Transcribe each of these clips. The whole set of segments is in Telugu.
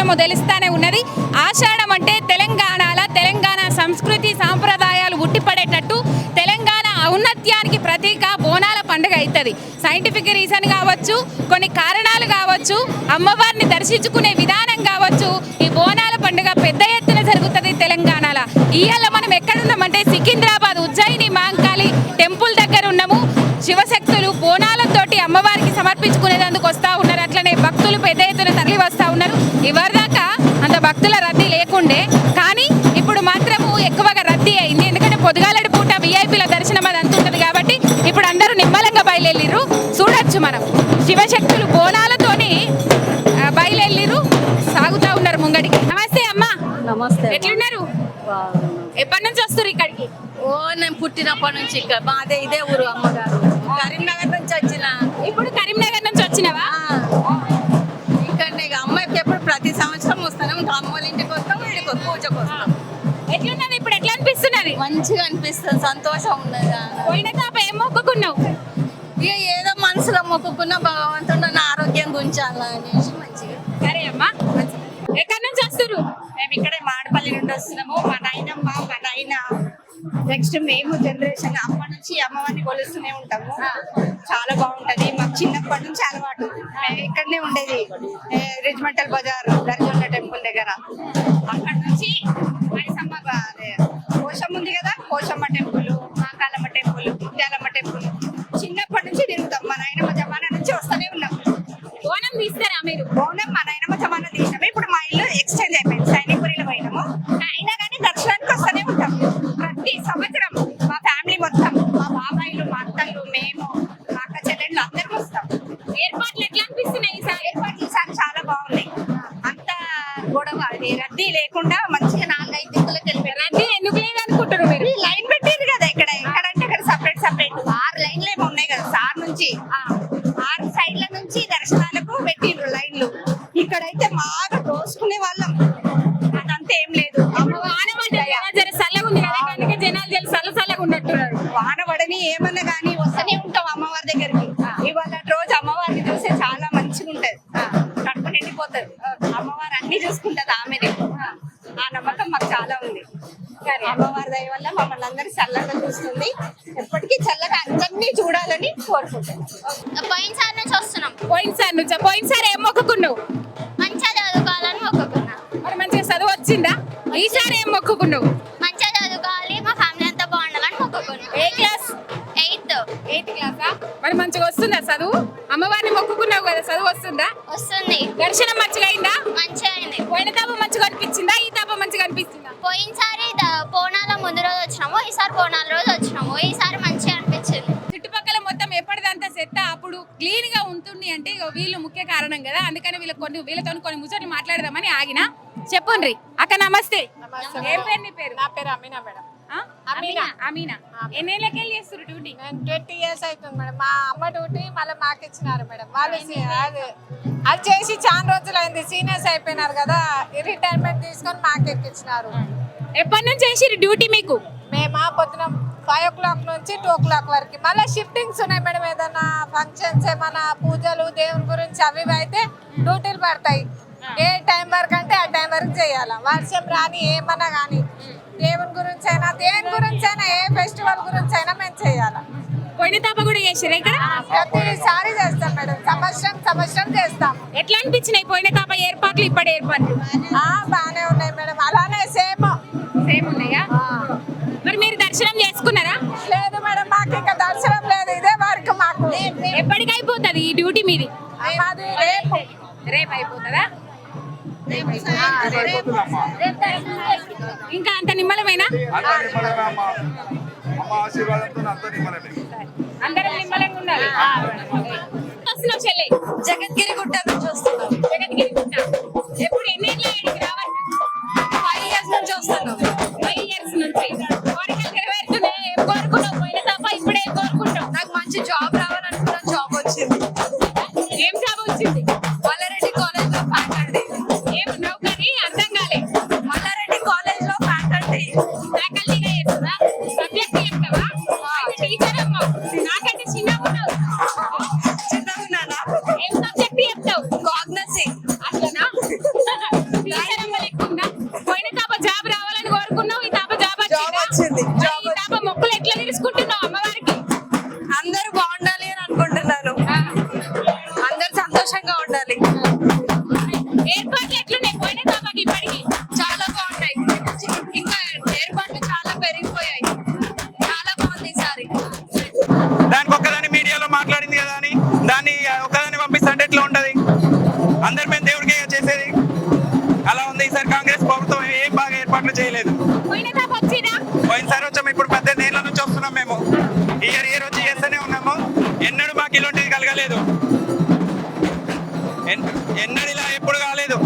దర్శనము తెలుస్తానే ఉన్నది. ఆషాఢం అంటే తెలంగాణల తెలంగాణ సంస్కృతి సాంప్రదాయాలు ఉట్టిపడేటట్టు తెలంగాణ ఔన్నత్యానికి ప్రతీక బోనాల పండుగ అవుతుంది సైంటిఫిక్ రీజన్ కావచ్చు కొన్ని కారణాలు కావచ్చు అమ్మవారిని దర్శించుకునే విధానం కావచ్చు ఈ బోనాల పండుగ పెద్ద ఎత్తున జరుగుతుంది తెలంగాణలో. ఇవాళ మనం ఎక్కడున్నామంటే సికింద్రాబాద్ ఉజ్జయిని మాంకాళి టెంపుల్ దగ్గర ఉన్నాము. శివశక్తులు బోనాలతోటి అమ్మవారికి సమర్పించుకునేందుకు వస్తా ఉన్నారు. అట్లనే భక్తులు పెద్ద ఎత్తున తరలి వస్తా ఉన్నారు. ఇవరిదాకా అంత భక్తుల రద్దీ లేకుండే కానీ ఇప్పుడు మాత్రము ఎక్కువగా రద్దీ అయింది. ఎందుకంటే పొద్దుగాలడి పూట విఐపీల దర్శనం అది అంత ఉంటుంది కాబట్టి ఇప్పుడు అందరూ నిమ్మలంగా బయలుదేరిర్రు. చూడొచ్చు మనం. శివశక్తులు బోనాలతోని ఆ, బయలుదేరిర్రు. సాగుతా ఉన్నారు ముంగడికి. నమస్తే అమ్మా. నమస్తే ఎట్లున్నారు? ఎప్పటి నుంచి వస్తారు ఇక్కడికి? ఓ నేను పుట్టినప్పటి నుంచి ఇక్కడ. మాదే ఇదే ఊరు అమ్మగారు. కరీంనగర్ నుంచి వచ్చిన. ఇప్పుడు కరీంనగర్ నుంచి వచ్చినవా? పూజకు వస్తాం ఎట్లున్నది? ఇప్పుడు ఎట్లా అనిపిస్తున్నది? మంచిగా అనిపిస్తుంది. సంతోషం ఉన్నది పోయిన తాప ఏం మొక్కుకున్నావు? ఇక ఏదో మనసులో మొక్కుకున్న భగవంతుడు నన్ను ఆరోగ్యం గుంచాలా అనేసి మంచిగా. సరే అమ్మా. ఎక్కడి నుంచి వస్తారు మేము ఇక్కడే మాడపల్లి నుండి వస్తున్నాము. మా నాయనమ్మ మా నాయన నెక్స్ట్ మేము జనరేషన్ అమ్మ నుంచి అమ్మవారిని కొలుస్తూనే ఉంటాము. చాలా బాగుంటది. మాకు చిన్నప్పటి నుంచి అలవాటు. మేము ఇక్కడనే ఉండేది. ఏ, రిజ్మెంటల్ బజార్ దర్జుండ టెంపుల్ దగ్గర. అక్కడ నుంచి మైసమ్మ బా- ఉంది కదా కోశమ్మ టెంపుల్. ఏర్పాట్లు ఎట్లా అనిపిస్తున్నాయి ఏర్పాట్లు ఈసారి చాలా బాగున్నాయి. అంత గొడవ అది రద్దీ లేకుండా మంచిగా నాలుగైదు దిక్కులకు వెళ్ళిపోయారు. రద్దీ ఎందుకు లేదనుకుంటారు మీరు? లైన్ పెట్టింది కదా ఇక్కడ ఎక్కడంటే అక్కడ సపరేట్ సపరేట్ ఆరు లైన్లు ఏమో ఉన్నాయి కదా సార్ నుంచి. ఆ, ఆరు సైడ్ల నుంచి దర్శనాలకు పెట్టిండ్రు లైన్లు. ఇక్కడైతే బాగా మాకు చాలా ఉంది. అమ్మవారి దయ వల్ల మమ్మల్ని అందరి చల్లగా చూస్తుంది. ఎప్పటికీ చల్లగా అందరినీ చూడాలని కోరుకుంటాం పోయినసారి నుంచి వస్తున్నాం. పోయినసారి నుంచి పోయినసారి ఏం మొక్కుకున్నావు? మంచిగా చదువుకోవాలని మొక్కుకున్నా. మరి మంచిగా చదువు వచ్చిందా? ఈసారి ఏం మొక్కుకున్నావు? మంచిగా చదువుకోవాలి మా ఫ్యామిలీ అంతా బాగుండాలని మొక్కుకున్నా. ఏ క్లాస్? ఎయిత్. ఎయిత్ క్లాసా? మరి మంచిగా వస్తుందా చదువు? అమ్మవారిని మొక్కుకున్నావు కదా చదువు వస్తుందా? వస్తుంది. దర్శనం మంచిగా అయిందా? మంచిగా అయింది. పోయిన తాప మంచిగా అనిపించిందా? సెట్ అప్పుడు క్లీన్గా ఉంటుంది అంటే వీళ్ళు ముఖ్య కారణం కదా. అందుకని వీళ్ళ కొన్ని వీళ్ళతో కొన్ని ముచ్చట్లు మాట్లాడదామని ఆగిన. చెప్పుండ్రి. అక్క నమస్తే. ఏం పేరు నీ పేరు? నా పేరు అమీనా మేడం? అమీనా. అమీనా ఎన్నేళ్ళకి వెళ్ళి చేస్తారు డ్యూటీ? ట్వంటీ ఇయర్స్ అవుతుంది మేడం. మా అమ్మ డ్యూటీ మళ్ళీ మాకు ఇచ్చినారు మేడం. వాళ్ళు అది అది చేసి చాలా రోజులు అయింది సీనియర్స్ అయిపోయినారు కదా. రిటైర్మెంట్ తీసుకొని మాకు ఎక్కించినారు ఎప్పటి నుంచి చేసిరు డ్యూటీ మీకు? మేము పొద్దున ఫైవ్ ఓ క్లాక్ నుంచి టూ ఓ క్లాక్ వరకు. మళ్ళీ షిఫ్టింగ్స్ ఉన్నాయి మేడం. ఏదైనా ఫంక్షన్స్ ఏమైనా పూజలు దేవుని గురించి అవి అయితే డ్యూటీలు పడతాయి. ఏ టైం వరకు అంటే ఆ టైం వరకు చేయాలి? వర్షం రాని ఏమన్నా కానీ దేవుని గురించి అయినా దేని గురించి అయినా ఏ ఫెస్టివల్ గురించి అయినా మేము చేయాలి. పోయిన తాప కూడా చేసిరా ఇక్కడ? ప్రతిసారి చేస్తాం మేడం. సంవత్సరం సంవత్సరం చేస్తాం. ఎట్లా అనిపించినాయి? పోయిన తాప ఏర్పాట్లు ఇప్పటి ఏర్పాట్లు? బాగానే ఉన్నాయి మేడం. అలానే సేమ్. సేమ్ ఉన్నాయా? మరి మీరు దర్శనం చేసుకున్నారా? లేదు మేడం మాకు ఇంకా దర్శనం లేదు. ఇదే వరకు మాకు. ఎప్పటికి అయిపోతుంది ఈ డ్యూటీ మీది? మాది రేపు. రేపు అయిపోతుందా? ఇంకా అంత నిమ్మలమేనా? అందరం నిమ్మలంగా ఉండాలి. వస్తున్నావు చెల్లి జగద్గిరి గుట్ట నుంచి వస్తున్నాం. జగద్గిరి గుట్ట. పోయిన పోయినసారి వచ్చాము ఇప్పుడు పద్దెనిమిది ఏళ్ళ నుంచి వస్తున్నాం మేము. ఇయర్ ఇయర్ వచ్చి చేస్తూనే ఉన్నాము. ఎన్నడూ మాకు ఇలాంటిది కలగలేదు. ఎన్- ఎన్నడూ ఇలా ఎప్పుడు కాలేదు.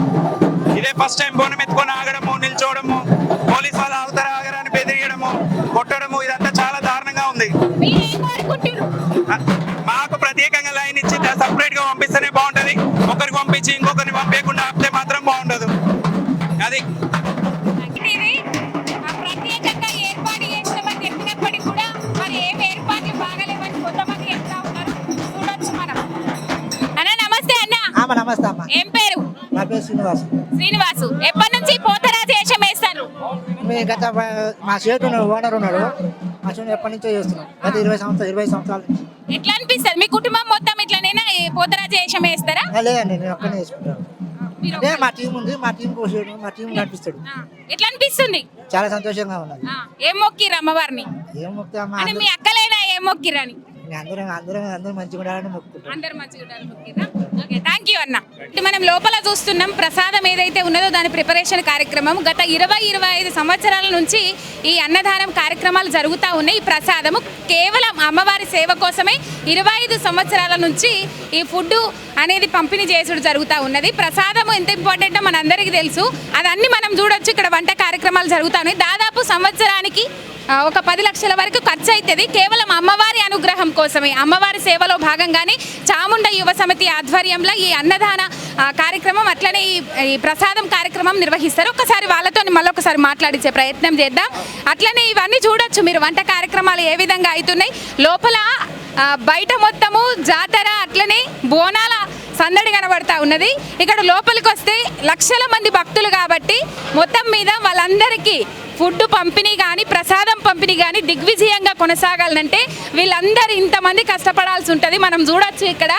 ఇదే ఫస్ట్ టైం బోనం ఎత్తుకొని ఆగడము నిల్చోవడము పోలీస్ వాళ్ళు ఆగుతారా ఆగరా అని బెదిరియడము కొట్టడము ఇదంతా చాలా దారుణంగా ఉంది. మాకు ప్రత్యేకంగా లైన్ ఇచ్చి సపరేట్గా పంపిస్తేనే బాగుంటది. ఒకరికి పంపించి ఇంకొకరిని పంపించకుండా ఆపితే మాత్రం బాగుండదు. అది అమ్మ నమస్తే అమ్మ ఏం పేరు? నా పేరు శ్రీనివాస్. శ్రీనివాసు. ఎప్పటి నుంచి పోతరాజు వేషం వేస్తారు మీ గత మా చేటు ఓనర్ ఉన్నాడు. మా చేను ఎప్పటి నుంచో చేస్తున్నాం. గత ఇరవై సంవత్సరాలు ఇరవై సంవత్సరాల. ఎట్లా అనిపిస్తుంది? మీ కుటుంబం మొత్తం ఇట్లనేనా? ఈ పోతరాజు వేషం వేస్తారా ఆ, లేదండి నేను ఒక్కనే మీరు అంటే మా టీం ఉంది. మా టీం కోసాడు మా టీం నడిపిస్తాడు. ఆ, ఎట్లా అనిపిస్తుంది? చాలా సంతోషంగా ఉన్నది. ఆ, ఏం మొక్కిర్రు అమ్మవారిని? ఏం మొక్కితే అమ్మ అంటే మీ అక్కలైనా ఏం అందరం అందరం మంచిగా ఉండాలని మొక్కుకుంటాం అందరు మంచిగా ఓకే థ్యాంక్ యూ అన్న. మనం లోపల చూస్తున్నాం ప్రసాదం ఏదైతే ఉన్నదో దాని ప్రిపరేషన్ కార్యక్రమం. గత ఇరవై ఇరవై ఐదు సంవత్సరాల నుంచి ఈ అన్నదానం కార్యక్రమాలు జరుగుతూ ఉన్నాయి. ఈ ప్రసాదము కేవలం అమ్మవారి సేవ కోసమే ఇరవై ఐదు సంవత్సరాల నుంచి ఈ ఫుడ్ అనేది పంపిణీ చేసుడు జరుగుతూ ఉన్నది. ప్రసాదం ఎంత ఇంపార్టెంటో మనందరికీ తెలుసు. అదన్నీ మనం చూడొచ్చు. ఇక్కడ వంట కార్యక్రమాలు జరుగుతూ ఉన్నాయి. దాదాపు సంవత్సరానికి ఒక పది లక్షల వరకు ఖర్చు అవుతుంది కేవలం అమ్మవారి అనుగ్రహం కోసమే. అమ్మవారి సేవలో భాగంగానే చాముండ యువ సమితి ఆధ్వర్యంలో ఈ అన్నదాన కార్యక్రమం అట్లనే ఈ ఈ ప్రసాదం కార్యక్రమం నిర్వహిస్తారు. ఒకసారి వాళ్ళతో మళ్ళొకసారి మాట్లాడించే ప్రయత్నం చేద్దాం. అట్లనే ఇవన్నీ చూడొచ్చు మీరు. వంట కార్యక్రమాలు ఏ విధంగా అవుతున్నాయి లోపల బయట మొత్తము జాతర అట్లనే బోనాల సందడి కనబడతా ఉన్నది. ఇక్కడ లోపలికి వస్తే లక్షల మంది భక్తులు కాబట్టి మొత్తం మీద వాళ్ళందరికీ ఫుడ్ పంపిణీ కానీ ప్రసాదం పంపిణీ కానీ దిగ్విజయంగా కొనసాగాలంటే వీళ్ళందరూ ఇంతమంది కష్టపడాల్సి ఉంటుంది. మనం చూడొచ్చు ఇక్కడ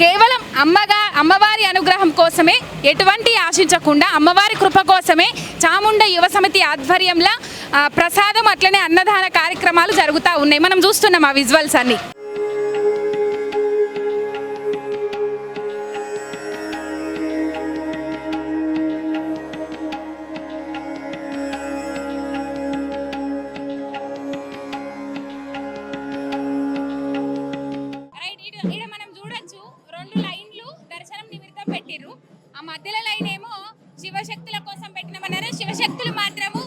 కేవలం అమ్మగా అమ్మవారి అనుగ్రహం కోసమే ఎటువంటి ఆశించకుండా అమ్మవారి కృప కోసమే చాముండ యువ సమితి ఆధ్వర్యంలో ప్రసాదం అట్లనే అన్నదాన కార్యక్రమాలు జరుగుతూ ఉన్నాయి. మనం చూస్తున్నాం ఆ విజువల్స్ అన్ని. ఇక్కడ మనం చూడొచ్చు రెండు లైన్లు దర్శనం నిమిత్తం పెట్టిర్రు. ఆ మధ్యలో లైన్ ఏమో శివశక్తుల కోసం పెట్టినామన్నారు. శివశక్తులు మాత్రము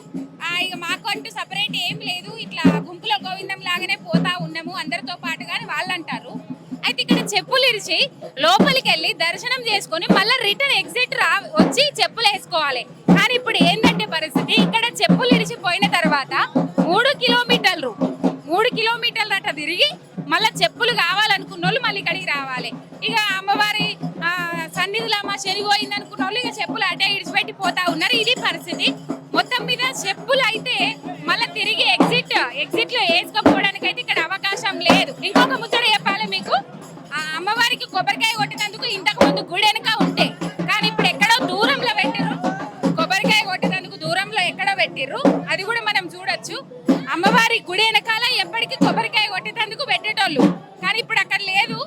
ఇక మాకు అంటూ సపరేట్ ఏం లేదు. ఇట్లా గుంపులో గోవిందం లాగానే పోతా ఉన్నాము అందరితో పాటుగా వాళ్ళు అంటారు. అయితే ఇక్కడ చెప్పులు ఇరిచి లోపలికి వెళ్ళి దర్శనం చేసుకొని మళ్ళీ రిటర్న్ ఎగ్జిట్ రా వచ్చి చెప్పులు వేసుకోవాలి. కానీ ఇప్పుడు ఏంటంటే పరిస్థితి ఇక్కడ చెప్పులు ఇరిచి పోయిన తర్వాత మూడు కిలోమీటర్లు మూడు కిలోమీటర్లు అట్ట తిరిగి మళ్ళీ చెప్పులు కావాలనుకున్న వాళ్ళు మళ్ళీ ఇక్కడికి రావాలి. ఇక అమ్మవారి సన్నిధిలో మా శని అనుకున్న వాళ్ళు ఇక చెప్పులు అటే ఇడిచిపెట్టి పోతా ఉన్నారు. ఇది పరిస్థితి. మొత్తం మీద చెప్పులు అయితే మళ్ళీ తిరిగి ఎగ్జిట్ ఎగ్జిట్లో వేసుకోపోవడానికి అయితే ఇక్కడ అవకాశం లేదు. ఇంకొక ముచ్చట చెప్పాలి మీకు? ఆ అమ్మవారికి కొబ్బరికాయ కొట్టినందుకు ఇంతకు ముందు గుడి అమ్మవారి గుడి వెనకాల ఎప్పటికీ కొబ్బరికాయ కొట్టేటందుకు పెట్టేటోళ్ళు. కానీ ఇప్పుడు అక్కడ లేదు.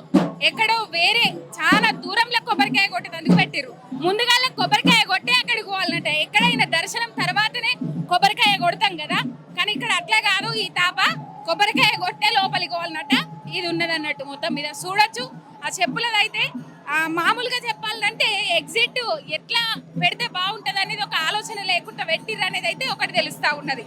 ఎక్కడో వేరే చాలా దూరంలో కొబ్బరికాయ కొట్టేటందుకు పెట్టారు ముందుగా కొబ్బరికాయ కొట్టే అక్కడికి పోవాలంట ఎక్కడైనా దర్శనం తర్వాతనే కొబ్బరికాయ కొడతాం కదా. కానీ ఇక్కడ అట్లా కాదు. ఈ తాప కొబ్బరికాయ కొట్టే లోపలికి పోవాలన్నట్ట ఇది ఉన్నది అన్నట్టు మొత్తం మీద చూడొచ్చు. ఆ చెప్పులదైతే మామూలుగా చెప్పాలంటే ఎగ్జిట్ ఎట్లా పెడితే బాగుంటది అనేది ఒక ఆలోచన లేకుండా పెట్టిర్రు అనేది అయితే ఒకటి తెలుస్తా ఉన్నది.